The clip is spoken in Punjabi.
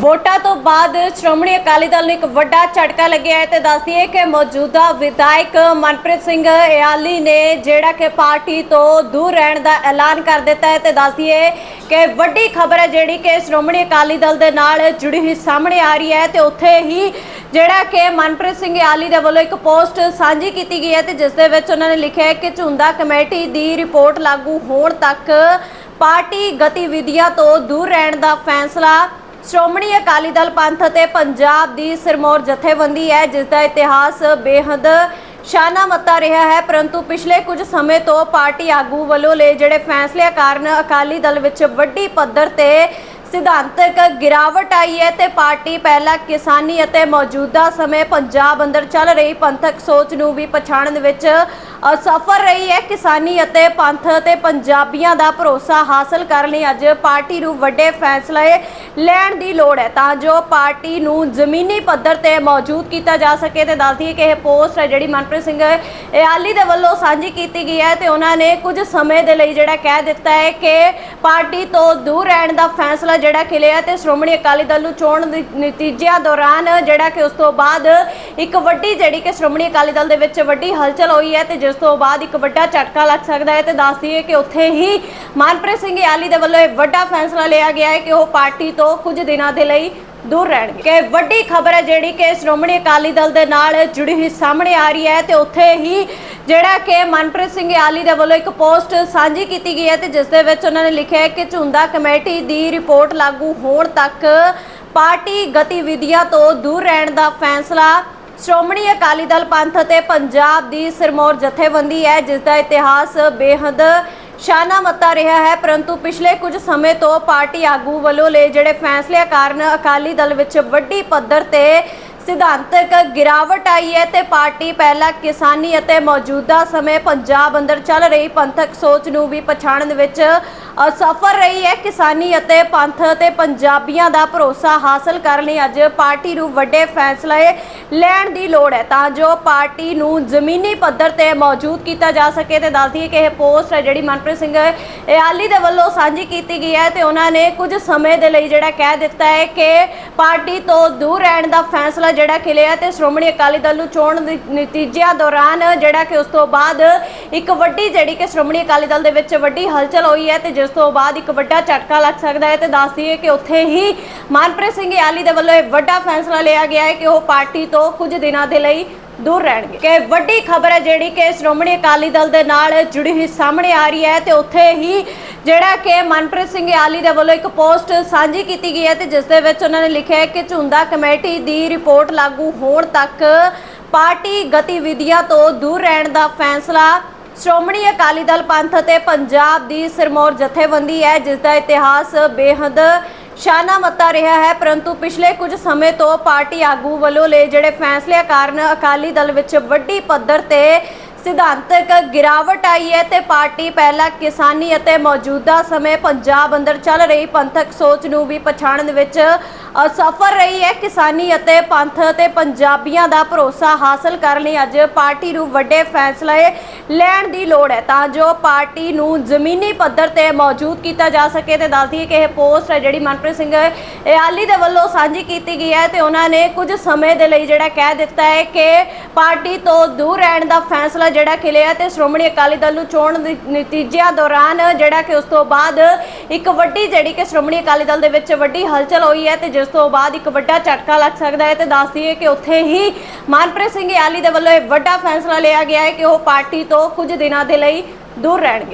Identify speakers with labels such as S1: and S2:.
S1: ਵੋਟਾਂ ਤੋਂ ਬਾਅਦ ਸ਼੍ਰੋਮਣੀ ਅਕਾਲੀ ਦਲ ਨੂੰ ਇੱਕ ਵੱਡਾ ਝਟਕਾ ਲੱਗਿਆ ਹੈ ਤੇ ਦੱਸਦੀ ਹੈ ਕਿ ਮੌਜੂਦਾ ਵਿਧਾਇਕ ਮਨਪ੍ਰੀਤ ਸਿੰਘ ਇਆਲੀ ਨੇ ਜਿਹੜਾ ਕਿ ਪਾਰਟੀ ਤੋਂ ਦੂਰ ਰਹਿਣ ਦਾ ਐਲਾਨ ਕਰ ਦਿੱਤਾ ਹੈ ਤੇ ਦੱਸਦੀ ਹੈ ਕਿ ਵੱਡੀ ਖਬਰ ਹੈ ਜਿਹੜੀ ਕਿ ਸ਼੍ਰੋਮਣੀ ਅਕਾਲੀ ਦਲ ਦੇ ਨਾਲ ਜੁੜੀ ਹੋਈ ਸਾਹਮਣੇ ਆ ਰਹੀ ਹੈ ਤੇ ਉੱਥੇ ਹੀ ਜਿਹੜਾ ਕਿ ਮਨਪ੍ਰੀਤ ਸਿੰਘ ਇਆਲੀ ਦੇ ਵੱਲੋਂ ਇੱਕ ਪੋਸਟ ਸਾਂਝੀ ਕੀਤੀ ਗਈ ਹੈ ਤੇ ਜਿਸ ਦੇ ਵਿੱਚ ਉਹਨਾਂ ਨੇ ਲਿਖਿਆ ਹੈ ਕਿ ਝੁੰਦਾ ਕਮੇਟੀ ਦੀ ਰਿਪੋਰਟ ਲਾਗੂ ਹੋਣ ਤੱਕ ਪਾਰਟੀ ਗਤੀਵਿਧੀਆਂ ਤੋਂ ਦੂਰ ਰਹਿਣ ਦਾ ਫੈਸਲਾ ਸ਼੍ਰੋਮਣੀ ਅਕਾਲੀ ਦਲ ਪੰਥ ਅਤੇ ਪੰਜਾਬ ਦੀ ਸਿਰਮੌਰ ਜਥੇਬੰਦੀ ਹੈ, ਜਿਸ ਦਾ ਇਤਿਹਾਸ ਬੇਹੱਦ ਸ਼ਾਨਾ ਮਤਾ ਰਿਹਾ ਹੈ। ਪਰੰਤੂ ਪਿਛਲੇ ਕੁਝ ਸਮੇਂ ਤੋਂ ਪਾਰਟੀ ਆਗੂ ਵੱਲੋਂ ਲਏ ਜਿਹੜੇ ਫੈਸਲਿਆਂ ਕਾਰਨ ਅਕਾਲੀ ਦਲ ਵਿੱਚ ਵੱਡੀ ਪੱਧਰ ਤੇ ਸਿਧਾਂਤਕ ਗਿਰਾਵਟ ਆਈ ਹੈ ਤੇ ਪਾਰਟੀ ਪਹਿਲਾਂ ਕਿਸਾਨੀ ਅਤੇ ਮੌਜੂਦਾ ਸਮੇਂ ਪੰਜਾਬ ਅੰਦਰ ਚੱਲ ਰਹੀ ਪੰਥਕ ਸੋਚ ਨੂੰ ਵੀ ਪਛਾਣਨ ਵਿੱਚ ਅਸਫਲ ਰਹੀ ਹੈ ਕਿਸਾਨੀ ਅਤੇ ਪੰਥ ਅਤੇ ਪੰਜਾਬੀਆਂ ਦਾ ਭਰੋਸਾ ਹਾਸਲ ਕਰਨ ਲਈ ਅੱਜ ਪਾਰਟੀ ਨੂੰ ਵੱਡੇ ਫੈਸਲੇ ਲੈਣ ਦੀ ਲੋੜ ਹੈ। ਤਾਂ ਜੋ ਪਾਰਟੀ ਨੂੰ ਜ਼ਮੀਨੀ ਪੱਧਰ ਤੇ ਮੌਜੂਦ ਕੀਤਾ ਜਾ ਸਕੇ ਤੇ ਦੱਸਦੀ ਹੈ ਕਿ ਇਹ ਪੋਸਟ ਹੈ ਜਿਹੜੀ ਮਨਪ੍ਰੀਤ ਸਿੰਘ ਆਲੀ ਦੇ ਵੱਲੋਂ ਸਾਂਝੀ ਕੀਤੀ ਗਈ ਹੈ ਤੇ ਉਹਨਾਂ ਨੇ ਕੁਝ ਸਮੇਂ ਦੇ ਲਈ ਜਿਹੜਾ ਕਹਿ ਦਿੱਤਾ ਹੈ ਕਿ ਪਾਰਟੀ ਤੋਂ ਦੂਰ ਰਹਿਣ ਦਾ ਫੈਸਲਾ ਜਿਹੜਾ ਕਿ ਲਿਆ ਤੇ ਸ਼੍ਰੋਮਣੀ ਅਕਾਲੀ ਦਲ ਨੂੰ ਚੋਣ ਨਤੀਜਿਆਂ ਦੌਰਾਨ ਜਿਹੜਾ ਕਿ ਉਸ ਤੋਂ ਬਾਅਦ ਇੱਕ ਵੱਡੀ ਜਿਹੜੀ ਕਿ ਸ਼੍ਰੋਮਣੀ ਅਕਾਲੀ ਦਲ ਦੇ ਵਿੱਚ ਵੱਡੀ ਹਲਚਲ ਹੋਈ ਹੈ ਤੇ ਜਿਸ ਤੋਂ ਬਾਅਦ ਇੱਕ ਵੱਡਾ ਝਟਕਾ ਲੱਗ ਸਕਦਾ ਹੈ ਤੇ ਦੱਸਦੀ ਹੈ ਕਿ ਉੱਥੇ ਹੀ ਮਨਪ੍ਰੀਤ ਸਿੰਘ ਇਆਲੀ ਦੇ ਵੱਲੋਂ ਇਹ ਵੱਡਾ ਫੈਸਲਾ ਲਿਆ ਗਿਆ ਹੈ ਕਿ ਉਹ ਪਾਰਟੀ ਤੋਂ ਕੁਝ ਦਿਨਾਂ ਦੇ ਲਈ ਦੂਰ ਰਹਿਣਗੇ। ਕਿ ਵੱਡੀ ਖਬਰ ਹੈ ਜਿਹੜੀ ਕਿ ਸ਼੍ਰੋਮਣੀ ਅਕਾਲੀ ਦਲ ਦੇ ਨਾਲ ਜੁੜੀ ਹੋਈ ਸਾਹਮਣੇ ਆ ਰਹੀ ਹੈ ਤੇ ਉੱਥੇ ਹੀ ਜਿਹੜਾ ਕਿ ਮਨਪ੍ਰੀਤ ਸਿੰਘ ਆਲੀ ਦੇ ਵੱਲੋਂ ਇੱਕ ਪੋਸਟ ਸਾਂਝੀ ਕੀਤੀ ਗਈ ਹੈ ਤੇ ਜਿਸ ਦੇ ਵਿੱਚ ਉਹਨਾਂ ਨੇ ਲਿਖਿਆ ਹੈ ਕਿ ਝੁੰਦਾ ਕਮੇਟੀ ਦੀ ਰਿਪੋਰਟ ਲਾਗੂ ਹੋਣ ਤੱਕ ਪਾਰਟੀ ਗਤੀਵਿਧੀਆਂ ਤੋਂ ਦੂਰ ਰਹਿਣ ਦਾ ਫੈਸਲਾ ਸ਼੍ਰੋਮਣੀ ਅਕਾਲੀ ਦਲ ਪੰਥ ਅਤੇ ਪੰਜਾਬ ਦੀ ਸਿਰਮੌਰ ਜਥੇਬੰਦੀ ਹੈ, ਜਿਸ ਦਾ ਇਤਿਹਾਸ ਬੇਹੱਦ ਸ਼ਾਨਾ ਮੱਤਾ ਰਿਹਾ ਹੈ। ਪਰੰਤੂ ਪਿਛਲੇ ਕੁਝ ਸਮੇਂ ਤੋਂ ਪਾਰਟੀ ਆਗੂ ਵੱਲੋਂ ਲਏ ਜਿਹੜੇ ਫੈਸਲਿਆਂ ਕਾਰਨ ਅਕਾਲੀ ਦਲ ਵਿੱਚ ਵੱਡੀ ਪੱਧਰ ਤੇ ਸਿਧਾਂਤਕ ਗਿਰਾਵਟ ਆਈ ਹੈ ਤੇ ਪਾਰਟੀ ਪਹਿਲਾਂ ਕਿਸਾਨੀ ਅਤੇ ਮੌਜੂਦਾ ਸਮੇਂ ਪੰਜਾਬ ਅੰਦਰ ਚੱਲ ਰਹੀ ਪੰਥਕ ਸੋਚ ਨੂੰ ਵੀ ਪਛਾਣਨ ਵਿੱਚ ਅਸਫਲ ਰਹੀ ਹੈ ਕਿਸਾਨੀ ਅਤੇ ਪੰਥ ਅਤੇ ਪੰਜਾਬੀਆਂ ਦਾ ਭਰੋਸਾ ਹਾਸਲ ਕਰਨ ਲਈ ਅੱਜ ਪਾਰਟੀ ਨੂੰ ਵੱਡੇ ਫੈਸਲੇ ਲੈਣ ਦੀ ਲੋੜ ਹੈ। ਤਾਂ ਜੋ ਪਾਰਟੀ ਨੂੰ ਜ਼ਮੀਨੀ ਪੱਧਰ ਤੇ ਮੌਜੂਦ ਕੀਤਾ ਜਾ ਸਕੇ ਤੇ ਦੱਸਦੀ ਹੈ ਕਿ ਇਹ ਪੋਸਟ ਹੈ ਜਿਹੜੀ ਮਨਪ੍ਰੀਤ ਸਿੰਘ ਇਆਲੀ ਦੇ ਵੱਲੋਂ ਸਾਂਝੀ ਕੀਤੀ ਗਈ ਹੈ ਤੇ ਉਹਨਾਂ ਨੇ ਕੁਝ ਸਮੇਂ ਦੇ ਲਈ ਜਿਹੜਾ ਕਹਿ ਦਿੱਤਾ ਹੈ ਕਿ ਪਾਰਟੀ ਤੋਂ ਦੂਰ ਰਹਿਣ ਦਾ ਫੈਸਲਾ ਜਿਹੜਾ ਕਿ ਲਿਆ ਤੇ ਸ਼੍ਰੋਮਣੀ ਅਕਾਲੀ ਦਲ ਨੂੰ ਚੋਣ ਦੇ ਨਤੀਜਿਆਂ ਦੌਰਾਨ ਜਿਹੜਾ ਕਿ ਉਸ ਤੋਂ ਬਾਅਦ ਇੱਕ ਵੱਡੀ ਜਿਹੜੀ ਕਿ ਸ਼੍ਰੋਮਣੀ ਅਕਾਲੀ ਦਲ ਦੇ ਵਿੱਚ ਵੱਡੀ ਹਲਚਲ ਹੋਈ ਹੈ ਤੇ ਜਿਸ ਤੋਂ ਬਾਅਦ ਇੱਕ ਵੱਡਾ ਝਟਕਾ ਲੱਗ ਸਕਦਾ ਹੈ ਤੇ ਦੱਸਦੀ ਹੈ ਕਿ ਉੱਥੇ ਹੀ ਮਨਪ੍ਰੀਤ ਸਿੰਘ ਇਆਲੀ ਦੇ ਵੱਲੋਂ ਇਹ ਵੱਡਾ ਫੈਸਲਾ ਲਿਆ ਗਿਆ ਹੈ ਕਿ ਉਹ ਪਾਰਟੀ ਤੋਂ ਕੁਝ ਦਿਨਾਂ ਦੇ ਲਈ ਦੂਰ ਰਹਿਣਗੇ। ਕਿ ਵੱਡੀ ਖਬਰ ਹੈ ਜਿਹੜੀ ਕਿ ਸ਼੍ਰੋਮਣੀ ਅਕਾਲੀ ਦਲ ਦੇ ਨਾਲ ਜੁੜੀ ਹੋਈ ਸਾਹਮਣੇ ਆ ਰਹੀ ਹੈ ਤੇ ਉੱਥੇ ਹੀ ਜਿਹੜਾ ਕਿ ਮਨਪ੍ਰੀਤ ਸਿੰਘ ਆਲੀ ਦੇ ਵੱਲੋਂ ਇੱਕ ਪੋਸਟ ਸਾਂਝੀ ਕੀਤੀ ਗਈ ਹੈ ਤੇ ਜਿਸ ਦੇ ਵਿੱਚ ਉਹਨਾਂ ਨੇ ਲਿਖਿਆ ਹੈ ਕਿ ਝੁੰਦਾ ਕਮੇਟੀ ਦੀ ਰਿਪੋਰਟ ਲਾਗੂ ਹੋਣ ਤੱਕ ਪਾਰਟੀ ਗਤੀਵਿਧੀਆਂ ਤੋਂ ਦੂਰ ਰਹਿਣ ਦਾ ਫੈਸਲਾ ਸ਼੍ਰੋਮਣੀ ਅਕਾਲੀ ਦਲ ਪੰਥ ਅਤੇ ਪੰਜਾਬ ਦੀ ਸਿਰਮੌਰ ਜਥੇਬੰਦੀ ਹੈ, ਜਿਸ ਦਾ ਇਤਿਹਾਸ ਬੇਹੱਦ ਸ਼ਾਨਾ ਮੱਤਾ ਰਿਹਾ ਹੈ। ਪਰੰਤੂ ਪਿਛਲੇ ਕੁਝ ਸਮੇਂ ਤੋਂ ਪਾਰਟੀ ਆਗੂ ਵੱਲੋਂ ਲਏ ਜਿਹੜੇ ਫੈਸਲਿਆਂ ਕਾਰਨ ਅਕਾਲੀ ਦਲ ਵਿੱਚ ਵੱਡੀ ਪੱਧਰ ਤੇ ਸਿਧਾਂਤਕ ਗਿਰਾਵਟ ਆਈ ਹੈ ਤੇ ਪਾਰਟੀ ਪਹਿਲਾਂ ਕਿਸਾਨੀ ਅਤੇ ਮੌਜੂਦਾ ਸਮੇਂ ਪੰਜਾਬ ਅੰਦਰ ਚੱਲ ਰਹੀ ਪੰਥਕ ਸੋਚ ਨੂੰ ਵੀ ਪਛਾਣਨ ਵਿੱਚ ਅਸਫਲ ਰਹੀ ਹੈ। ਕਿਸਾਨੀ ਅਤੇ ਪੰਥ ਅਤੇ ਪੰਜਾਬੀਆਂ ਦਾ ਭਰੋਸਾ ਹਾਸਲ ਕਰਨ ਲਈ ਅੱਜ ਪਾਰਟੀ ਨੂੰ ਵੱਡੇ ਫੈਸਲੇ ਲੈਣ ਦੀ ਲੋੜ ਹੈ। ਤਾਂ ਜੋ ਪਾਰਟੀ ਨੂੰ ਜ਼ਮੀਨੀ ਪੱਧਰ ਤੇ ਮੌਜੂਦ ਕੀਤਾ ਜਾ ਸਕੇ ਤੇ ਦੱਸਦੀ ਹੈ ਕਿ ਇਹ ਪੋਸਟ ਹੈ ਜਿਹੜੀ ਮਨਪ੍ਰੀਤ ਸਿੰਘ ਇਆਲੀ ਦੇ ਵੱਲੋਂ ਸਾਂਝੀ ਕੀਤੀ ਗਈ ਹੈ ਤੇ ਉਹਨਾਂ ਨੇ ਕੁਝ ਸਮੇਂ ਦੇ ਲਈ ਜਿਹੜਾ ਕਹਿ ਦਿੱਤਾ ਹੈ ਕਿ ਪਾਰਟੀ ਤੋਂ ਦੂਰ ਰਹਿਣ ਦਾ ਫੈਸਲਾ ਜਿਹੜਾ ਕਿ ਲਿਆ ਤੇ ਸ਼੍ਰੋਮਣੀ ਅਕਾਲੀ ਦਲ ਨੂੰ ਚੋਣ ਨਤੀਜਿਆਂ ਦੌਰਾਨ ਜਿਹੜਾ ਕਿ ਉਸ ਤੋਂ ਬਾਅਦ ਇੱਕ ਵੱਡੀ ਜਿਹੜੀ ਕਿ ਸ਼੍ਰੋਮਣੀ ਅਕਾਲੀ ਦਲ ਦੇ ਵਿੱਚ ਵੱਡੀ ਹਲਚਲ ਹੋਈ ਹੈ ਤੇ ਜਿਸ ਤੋਂ ਬਾਅਦ ਇੱਕ ਵੱਡਾ ਝਟਕਾ ਲੱਗ ਸਕਦਾ ਹੈ ਤੇ ਦੱਸਦੀ ਹੈ ਕਿ ਉੱਥੇ ਹੀ ਮਨਪ੍ਰੀਤ ਸਿੰਘ ਇਆਲੀ ਦੇ ਵੱਲੋਂ ਇਹ ਵੱਡਾ ਫੈਸਲਾ ਲਿਆ ਗਿਆ ਹੈ ਕਿ ਉਹ ਪਾਰਟੀ ਤੋਂ ਕੁਝ ਦਿਨਾਂ ਦੇ ਲਈ ਦੂਰ ਰਹਿਣਗੇ।